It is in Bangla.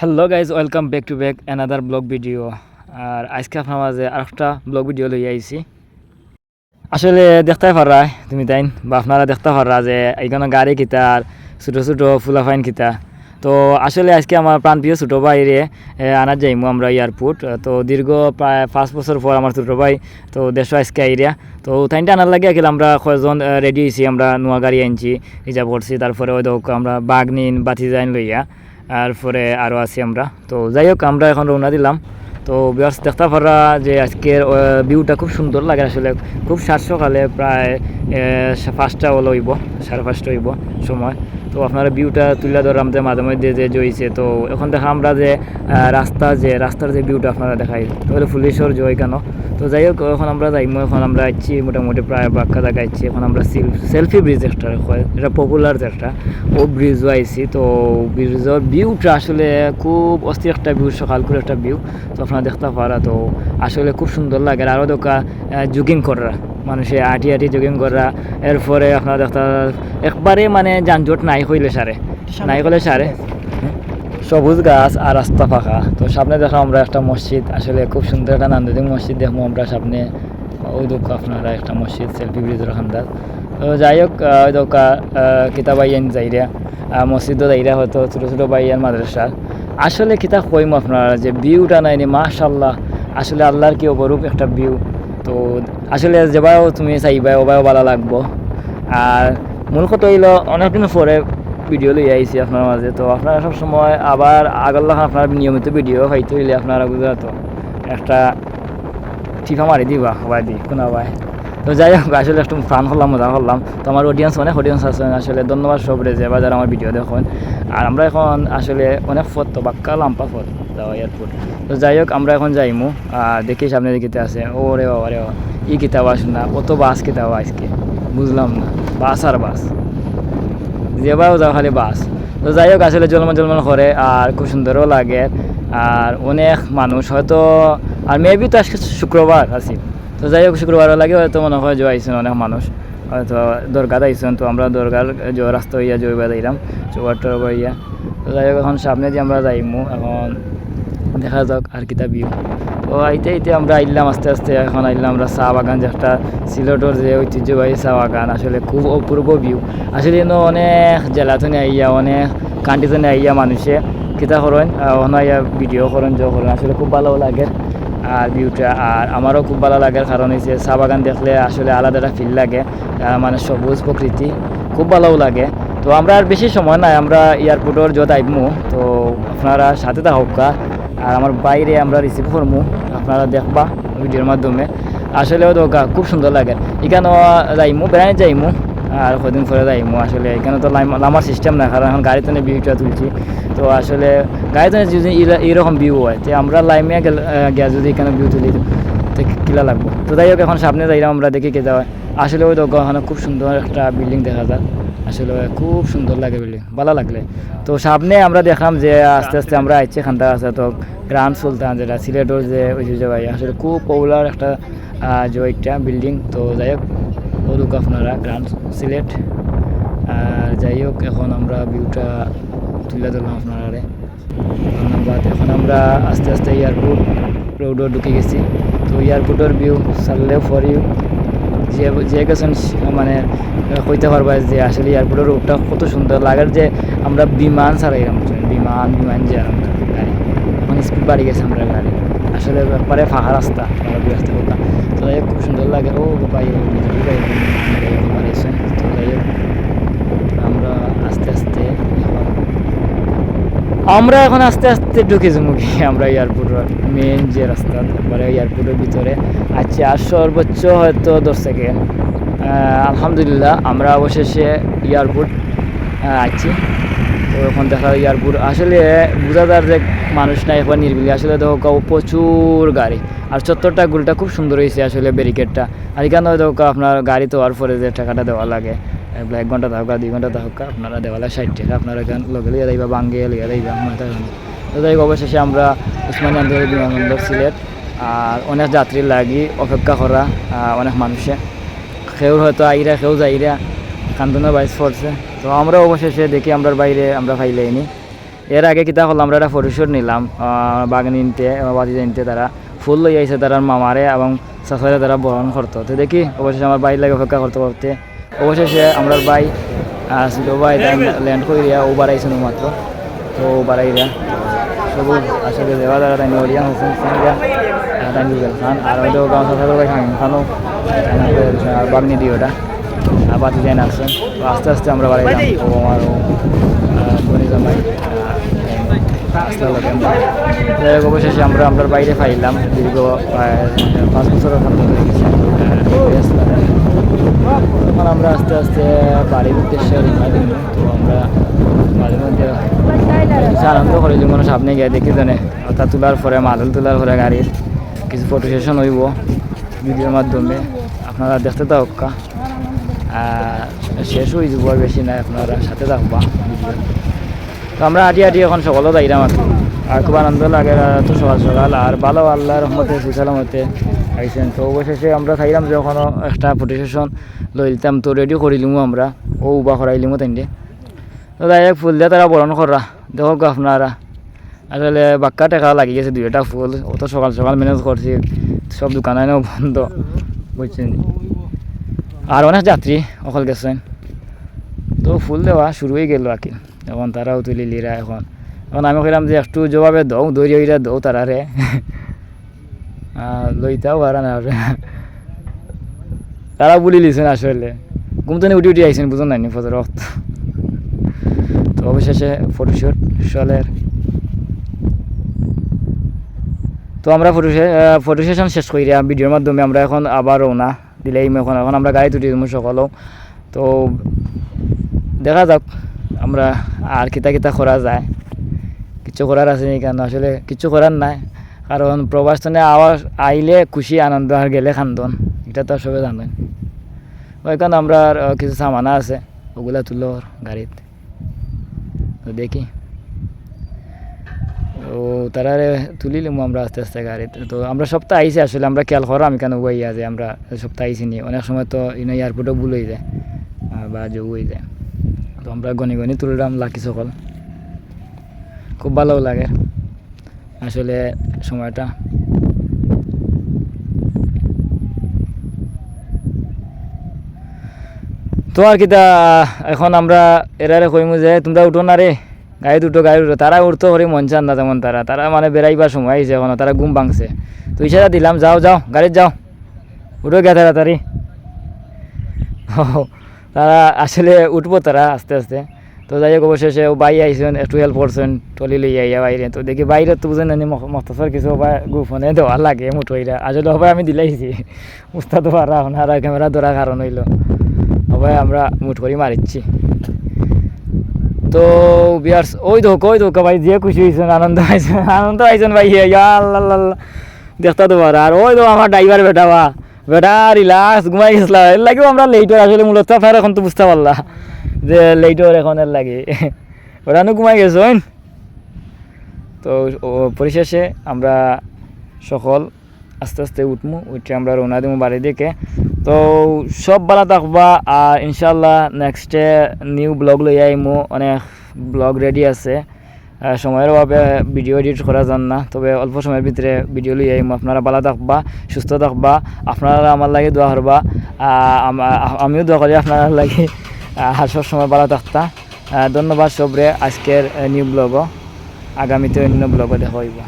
Hello guys welcome back to back another blog video আর আজকে আপনার মাঝে আরেকটা ব্লগ ভিডিও লই আইছি। আসলে দেখতে পারা তুমি তাই বা আপনারা দেখতে পারা যে এইখানে গাড়ি কিতা আর ছোটো ছোটো ফুলাফাইন কিতা। তো আসলে আজকে আমার প্রাণ প্রাণপ্রিয় ছোটো ভাইরে আনার যাইমু আমরা এয়ারপোর্ট তো দীর্ঘ প্রায় পাঁচ বছর পর আমার ছোটো ভাই, তো দেশ আজকে আইরিয়া তো তাইনটা আনার লাগে আগে আমরা কয়জন রেডি হয়েছি আমরা, নোয়া গাড়ি আনছি, রিজার্ভ করছি। তারপরে ওই আমরা বাঘ নিন, বাতি যাইন লইয়া। তারপরে আরও আছি আমরা। তো যাই হোক, আমরা এখন রওনা দিলাম। তো বিয়ার্স দেখতে পারা যে আজকের ভিউটা খুব সুন্দর লাগে আসলে। খুব সাত সকালে প্রায় পাঁচটা হলো হইব, সাড়ে পাঁচটা হইব সময়। তো আপনারা ভিউটা তুলে ধরলাম যে মাঝে মধ্যে যে জইছে তো এখন দেখা আমরা যে রাস্তা যে, রাস্তার যে ভিউটা আপনারা দেখাই, তাহলে ফুলেশ্বর জয় কেন? তো যাই হোক, এখন আমরা যাইমু, এখন আমরা আইছি মোটামুটি প্রায় বাক্কা আইছি, এখন আমরা সেলফি ব্রিজ একটা এটা পপুলার একটা, ও ব্রিজও আইছি, তো ব্রিজের ভিউটা আসলে খুব অস্থির একটা ভিউ সকাল করে একটা ভিউ তো আপনারা দেখতে পারা, তো আসলে খুব সুন্দর লাগে, আর আরও দোকা জুগিং করা। মানুষে আটি আটি জগিং করা এরপরে আপনার দেখতে একবারে মানে যানজট নাই হইলে সারে। নাই হলে সারে। সবুজ গাছ। আর রাস্তা ফাঁকা। তো সামনে দেখো আমরা একটা মসজিদ আসলে খুব সুন্দর একটা নান্দনিক মসজিদ দেখব আমরা সামনে। ওই দুঃখ আপনারা একটা মসজিদ সেলফি ব্রিজের খান্দার তো যাই হোক ওই দোকা কিতাব আইয়ান যাইরা। মসজিদও যাইরা হয়তো ছোটো ছোটো বাইয়ান মাদ্রাসার আসলে কিতাব কইম আপনারা যে ভিউটা নাইনি মাশাল্লাহ আসলে আল্লাহর কি অপরূপ একটা ভিউ তো আসলে যেবাও তুমি চাইবা ওবাও ভালো লাগবো। আর মূল কথা হইল, অনেকদিন পরে ভিডিও লই আইছি আপনার মাঝে। তো আপনারা সব সময় আবার আগল্লা আপনার নিয়মিত ভিডিও হয়তো হইলে আপনারা বুঝা তো একটা ঠিকা মারি দিবা সবাই দি, কোনো ভাই। তো যাই হোক, আসলে একটু ফান করলাম মজা করলাম। তো আমার অডিয়েন্স অনেক অডিয়েন্স আছে, আসলে ধন্যবাদ সবরে যে বা যারা আমার ভিডিও দেখুন। আর আমরা এখন আসলে অনেক ফত, তো বাক্কা, লাম্পা ফত। যাওয়া এয়ারপোর্ট তো যাই হোক আমরা এখন যাইমু। দেখি সামনে দিকে আছে। ও রে বাবা রে বাবা, ই কিতাব আসুন না। কত বাস কিতাব আজকে, বুঝলাম না। বাস আর বাস। যেবাও যাও, খালি বাস। তো যাই হোক আসলে জলমান জলমান করে, আর খুব সুন্দরও লাগে। আর অনেক মানুষ, হয়তো, আর মেবি তো আজকে শুক্রবার আছি। তো যাই হোক শুক্রবার লাগে হয়তো মনে হয় আইসেন অনেক মানুষ। হয়তো দরগাত আইসেন তো আমরা দরগার যে রাস্তা হইয়া জয়বা যাইলাম চোবার টোবার ইয়া তো যাই হোক এখন সামনে দিয়ে আমরা যাইমু, এখন দেখা যাক আর কিতা ভিউ তো আইতে আইতে আমরা আইলাম আস্তে আস্তে। এখন আইলাম আমরা চা বাগান যে একটা সিলেটর যে ঐতিহ্যবাহী চা বাগান। আসলে খুব অপূর্ব ভিউ আসলে এনে অনেক জেলাতনে আইয়া, অনেক কান্ট্রিজনে আইয়া মানুষে। কিতা করেন? অনাইয়া ভিডিও করেন যে করেন। আসলে খুব ভালো লাগে আর ভিউটা আর আমারও খুব ভালো লাগার কারণ হচ্ছে চা বাগান দেখলে আসলে আলাদা একটা ফিল লাগে। মানে সবুজ প্রকৃতি, খুব ভালোও লাগে। তো আমরা আর বেশি সময় নাই, আমরা এয়ারপোর্টের যত আইমু, তো আপনারা সাথে থাকা আর আমার বাইরে আমরা রিসিভ করব আপনারা দেখবা ভিডিওর মাধ্যমে। আসলেও তো গা- খুব সুন্দর লাগে। এখানেও যাইমু বেড়াই যাইমু, আর কদিন পরে যাইমু। আসলে এখানে তো লামার সিস্টেম না কারণ এখন গাড়িতে ভিউটা তুলছি। তো আসলে গাড়িতে যদি এরা- এরকম ভিউ হয়, তো আমরা লাইমে গেলে যদি এখানে ভিউ তুলি, তো কিলা লাগবো? তো যাই হোক, এখন সামনে যাইলাম, আমরা দেখি কে যাওয়া আসলে ওই তো ওখানে খুব সুন্দর একটা বিল্ডিং দেখা যায়। আসলে খুব সুন্দর লাগে বিল্ডিং ভালো লাগলে। তো সামনে আমরা দেখলাম যে আস্তে আস্তে আমরা আইছি এখানটা আছে তো গ্রান্ড সুলতান, যেটা সিলেটের যে ঐতিহ্যবাহী আসলে খুব পপুলার একটা যে একটা বিল্ডিং তো যাই হোক ওরুক আপনারা গ্রান্ড সিলেট। আর যাই হোক, এখন আমরা ভিউটা তুলে ধরলাম আপনারা ধন্যবাদ। এখন আমরা আস্তে আস্তে এয়ারপোর্ট রোডও ঢুকে গেছি। তো এয়ারপোর্টের ভিউ সারলেও ফর ইউ যে যে গেছেন মানে কইতে পারবা যে আসলে এয়ারপোর্টের রোডটা কত সুন্দর। লাগার যে আমরা বিমান ছাড়াইলাম বিমান বিমান যে গাড়ি। এখন স্পিড বাড়ি গেছে আমরা গাড়ি। আসলে একবারে ফাঁকা রাস্তা, আমরা দুই রাস্তা করতাম তো যাই খুব সুন্দর লাগে। ও বাই আমরা আস্তে আস্তে আমরা এখন আস্তে আস্তে ঢুকে যাব আমরা এয়ারপোর্টের মেন যে রাস্তা, তারপরে এয়ারপোর্টের ভিতরে। আচ্ছা আর সর্বোচ্চ হয়তো দশ সেকেন্ড আলহামদুলিল্লাহ, আমরা অবশেষে এয়ারপোর্ট আছি তো এখন দেখা এয়ারপোর্ট আসলে বোঝা যে মানুষ না একবার নির্বিলি। আসলে দেখো প্রচুর গাড়ি। আর চত্বরটা, গুলটা খুব সুন্দর হয়েছে আসলে ব্যারিকেডটা আর এখানে দেখো আপনার গাড়ি তো হওয়ার পরে যে টাকাটা দেওয়া লাগে। এক ঘণ্টা থাকা দুই ঘণ্টা থাকা আপনারা দেওয়ালে ষাট টাকা, আপনারা এখানে লগে লিয়ে যাইবা বাঙ্গে লিয়ে যাইবা, মাথা তো যাই অবশেষে আমরা উসমানী আন্তর্জাতিক বিমানবন্দর সিলেট, আর অনেক যাত্রীর লাগি, অপেক্ষা করা অনেক মানুষে। কেউ হয়তো আইরা কেউ যাইরা কান্দনের বাইস পড়ছে তো আমরা অবশেষে দেখি আমরার বাইরে আমরা ফাইলে ফাইলাইনি এর আগে কিতা করলাম আমরা একটা ফটোশুট নিলাম বাগানি নিতে তারা। ফুল লই আইছে তারা মামারে এবং সাফারে তারা বরণ করতো। তো দেখি, অবশেষে আমার বাইরে লাগে অপেক্ষা করতে করতে অবশেষে আমরা বাই ছিল ভাই ল্যান্ড করিয়া ও বাড়াইছিল মাত্র তো ও বাড়াইরা সবু আসলে দেওয়া দ্বারা তাই নরিয়া হোসেন সিংরা খান। আর ভাই দিয়ে ওটা। যাই আসছেন তো আস্তে আস্তে আমরা বাড়াইলাম। অবশেষে আমরা আমরা বাইরে ফাইলাম। দীর্ঘ পাঁচ বছরের হয়ে এখন আমরা আস্তে আস্তে বাড়ির উদ্দেশ্যে রওনা দিব তো আমরা মাঝে মধ্যে আনন্দ করে, যেমন সামনে গিয়ে দেখি জানে অর্থাৎ তোলার পরে, মাদল তোলার পরে গাড়ির কিছু ফটো সেশন হইব ভিডিওর মাধ্যমে। আপনারা দেখতে থাকা শেষ হয়ে যাব বেশি নাই, আপনারা সাথে থাকবা তো আমরা হাঁটি হাঁটি এখন সকলও যাইলাম আর আর খুব আনন্দ লাগে তো সকাল সকাল। আর ভালো আল্লাহ রহমতে সুসালামতে আইসেন তো অবশেষে আমরা খাইলাম যখন একটা ফটো সেশন লইতাম তো রেডি করিলিমও আমরা। ও উবা করাইলিমও তাইলে তো হোক ফুল দিয়ে তারা বরণ করা দেখো আপনারা। আসলে বাক্কা টেকা লাগি গেছে দুইটা ফুল। অত সকাল সকাল ম্যানেজ করছি সব দোকান দোকানে বন্ধ বুঝছেন আর অনেক যাত্রী অকল গেছেন। তো ফুল দেওয়া শুরু হয়ে গেল আর কি এখন তারাও তুলি লিরা এখন। এখন আমি কইলাম যে একটু জবাবে দৌ দৌড়ি ওইরা দৌ তারারে লইতাও পারা না। তারা বলি লিছেন আসলে। ঘুমতনে উঠি উঠি আইসেন বুঝুন নাইনি ফজর রক্ত তো অবশেষে ফটোশুট চলের। তো আমরা ফটো ফটো সেশন শেষ করি ভিডিওর মাধ্যমে আমরা এখন আবার রওনা দিলেই এখন এখন আমরা গাড়ি তুটি দেবো সকলেও। তো দেখা যাক আমরা আর কিতা কিতা করা যায়। কিছু করার আছে নি কেন? আসলে কিছু করার নাই। কারণ প্রবাস প্রবাসনে আওয়াজ আইলে খুশি, আনন্দ আর গেলে খান্দন এটা তো সবে জানেন। ওইখানে আমরা কিছু সামানা আছে, ওগুলা তুলো গাড়িত। তো দেখি। ও তারারে তুলিলাম আমরা আস্তে আস্তে গাড়িতে। তো আমরা সপ্তাহ আইসি আসলে, আমরা খেয়াল করো, আমি কেন বইয়া যে আমরা সপ্তাহ আইসি নি। অনেক সময় তো ইনো এয়ারপোর্টও ভুল হয়ে যায় বা যে হয়ে যায়। তো আমরা গনি গনি তুললাম, লাকি সকল। খুব ভালো লাগে। আসলে সময়টা। তো আর কিতা এখন আমরা এরারে কইমু যে, তোমরা উঠো না রে, গাড়ি দুটো, গাড়ি উঠো তারা উঠতো করে মন চান না তেমন তারা। তারা মানে বেড়াইবার সময় আইছে এখন, তারা ঘুম ভাঙছে। তো ইশারা দিলাম, যাও যাও, গাড়িতে যাও। উঠো গে তাড়াতাড়ি। তারা আসলে উঠবো তারা আস্তে আস্তে। তো যাই হোক অবশেষে ও বাই আইসেন হেল্প করছেন, টলি লই আইয়া বাইরে। তো দেখি বাইরে তো বুঝেন না মস্তফার কিছু হবা গুফনে দেওয়া লাগে মুঠোইরা আসলে হবাই আমি দিলাইছি উস্তাদ পারা আর ক্যামেরা ধরা কারণ হইল। হবাই আমরা মুঠ করি মারিচ্ছি। তো বিয়ার্স, ওই দোক ওই দোক ভাই, যে খুশি হয়েছেন আনন্দ আইসেন আনন্দ আইসেন ভাই আল্লাহ। দেখতে তো আর ওই তো আমার ড্রাইভার বেটা বা। বেটা রিল্যাক্স ঘুমাই গেছিলাম। এর লাগেও আমরা লেটর আসলে মূলত আপনার এখন তো বুঝতে পারলা যে লেটর এখন এর লাগে ওরা ঘুমাই গেছেন তো পরিশেষে আমরা সকল আস্তে আস্তে উঠমু, উঠে আমরা রওনা দিব বাড়ি দিকে। তো সব ভালো থাকবা আর ইনশাল্লাহ নেক্সটে নিউ ব্লগ লই আইমু। অনেক ব্লগ রেডি আছে। সময়ের অভাবে ভিডিও এডিট করা যান না। তবে অল্প সময়ের ভিতরে ভিডিও লিয়ে আইম আপনারা ভালো থাকবা, সুস্থ থাকবা। আপনারা আমার লাগে দোয়া করবা। আমিও দোয়া করি আপনারা লাগে সব সময় ভালো থাকতা। ধন্যবাদ সবরে আজকের নিউ ব্লগও আগামীতে অন্য ব্লগও দেখা হইব।